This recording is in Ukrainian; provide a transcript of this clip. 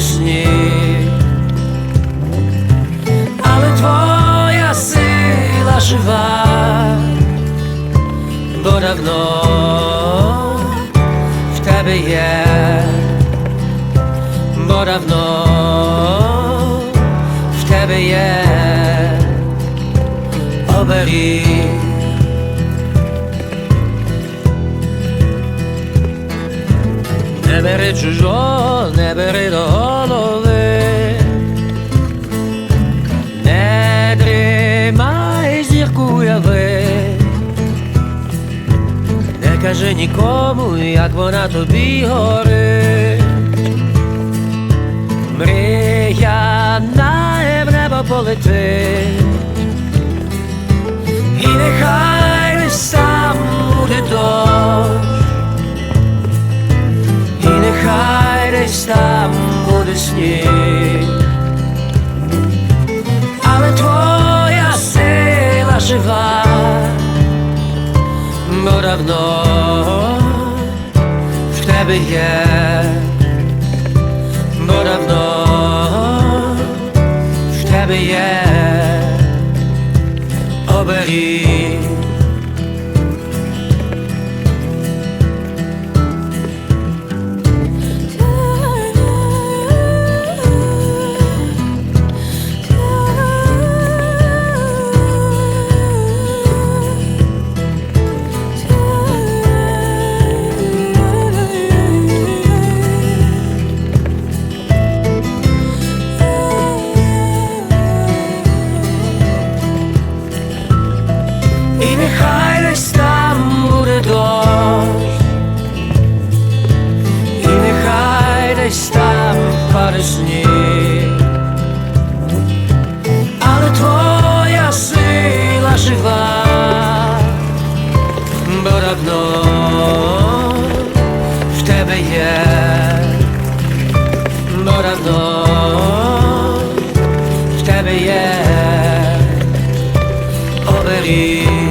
сніг, але твоя сила жива, бо давно в тебе є. Бо давно в тебе є. Оберіг. Не бери чужого, не бери до голови, не дрімай зірку уяви, не кажи нікому, як вона тобі горить. Мрія на небо полетить, буде сніг, але твоя сила жива, бо давно в тебе є бо давно в тебе є оберіг. темно разом в тебе є оберіг.